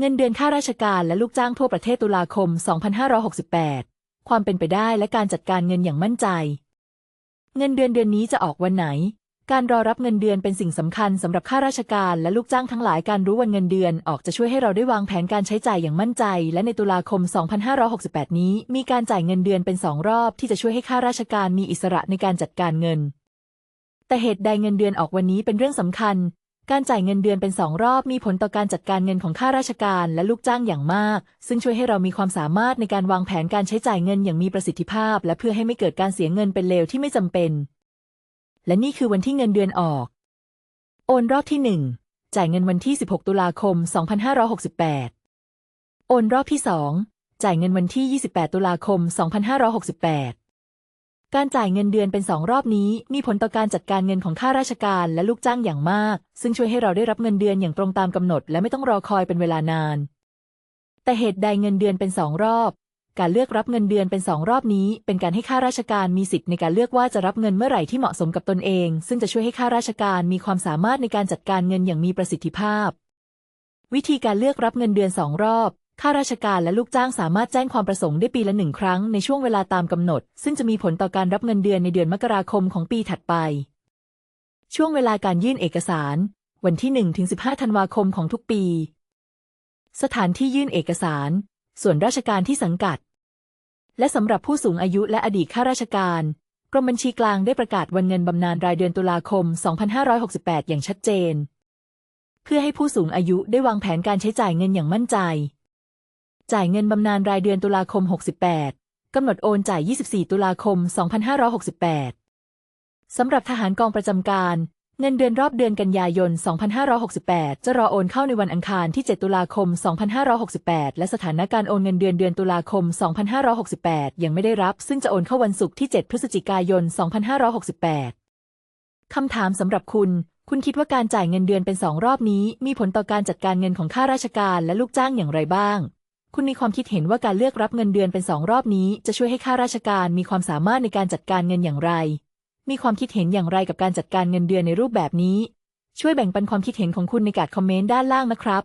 เงินเดือนข้าราชการและลูกจ้างทั่วประเทศตุลาคม 2568 ความเป็นไปได้และการจัดการเงินอย่างมั่นใจ เงินเดือนเดือนนี้จะออกวันไหน การรอรับเงินเดือนเป็นสิ่งสำคัญสำหรับข้าราชการและลูกจ้างทั้งหลายการรู้วันเงินเดือนออกจะช่วยให้เราได้วางแผนการใช้จ่ายอย่างมั่นใจ และในตุลาคม 2568 นี้ มีการจ่ายเงินเดือนเป็นสองรอบที่จะช่วยให้ข้าราชการมีอิสระในการจัดการเงินแต่เหตุใดเงินเดือนออกวันนี้เป็นเรื่องสำคัญ การจ่ายเงินเดือนเป็นสองรอบมีผลต่อการจัดการเงินของข้าราชการและลูกจ้างอย่างมาก ซึ่งช่วยให้เรามีความสามารถในการวางแผนการใช้จ่ายเงินอย่างมีประสิทธิภาพ และเพื่อให้ไม่เกิดการเสียเงินเป็นเลวที่ไม่จำเป็น และนี่คือวันที่เงินเดือนออก โอนรอบที่ 1 จ่ายเงินวันที่ 16 ตุลาคม 2568 โอนรอบที่ 2 จ่ายเงินวันที่ 28 ตุลาคม 2568 การจ่ายเงินเดือนเป็นสองรอบนี้มีผลต่อการจัดการเงินของข้าราชการและลูกจ้างอย่างมาก ซึ่งช่วยให้เราได้รับเงินเดือนอย่างตรงตามกำหนด และไม่ต้องรอคอยเป็นเวลานาน แต่เหตุใดเงินเดือนเป็นสองรอบ การเลือกรับเงินเดือนเป็นสองรอบนี้ เป็นการให้ข้าราชการมีสิทธิ์ในการเลือกว่าจะรับเงินเมื่อไหร่ที่เหมาะสมกับตนเอง ซึ่งจะช่วยให้ข้าราชการมีความสามารถในการจัดการเงินอย่างมีประสิทธิภาพ วิธีการเลือกรับเงินเดือนสองรอบ ข้าราชการและลูกจ้างสามารถแจ้งความประสงค์ได้ปีละหนึ่งครั้งในช่วงเวลาตามกำหนด ซึ่งจะมีผลต่อการรับเงินเดือนในเดือนมกราคมของปีถัดไป ช่วงเวลาการยื่นเอกสาร วันที่1ถึง15 ธันวาคมของทุกปี สถานที่ยื่นเอกสาร ส่วนราชการที่สังกัด และสำหรับผู้สูงอายุและอดีตข้าราชการกรมบัญชีกลางได้ประกาศวันเงินบำนาญรายเดือนตุลาคม 2568 อย่างชัดเจน เพื่อให้ผู้สูงอายุได้วางแผนการใช้จ่ายเงินอย่างมั่นใจ จ่ายเงินบำนาญรายเดือนตุลาคม 68 กำหนดโอนจ่าย 24 ตุลาคม 2568 สำหรับทหารกองประจำการ เงินเดือนรอบเดือนกันยายน 2568 จะรอโอนเข้าในวันอังคารที่ 7 ตุลาคม 2568 และสถานการโอนเงินเดือนเดือนตุลาคม 2568 ยังไม่ได้รับ ซึ่งจะโอนเข้าวันศุกร์ที่ 7 พฤศจิกายน 2568 คำถามสำหรับคุณคุณคิดว่าการจ่ายเงินเดือนเป็นสองรอบนี้ มีผลต่อการจัดการเงินของข้าราชการและลูกจ้างอย่างไรบ้าง คุณมีความคิดเห็นว่าการเลือกรับเงินเดือนเป็นสองรอบนี้ จะช่วยให้ข้าราชการมีความสามารถในการจัดการเงินอย่างไร มีความคิดเห็นอย่างไรกับการจัดการเงินเดือนในรูปแบบนี้ ช่วยแบ่งปันความคิดเห็นของคุณในการคอมเมนต์ด้านล่างนะครับ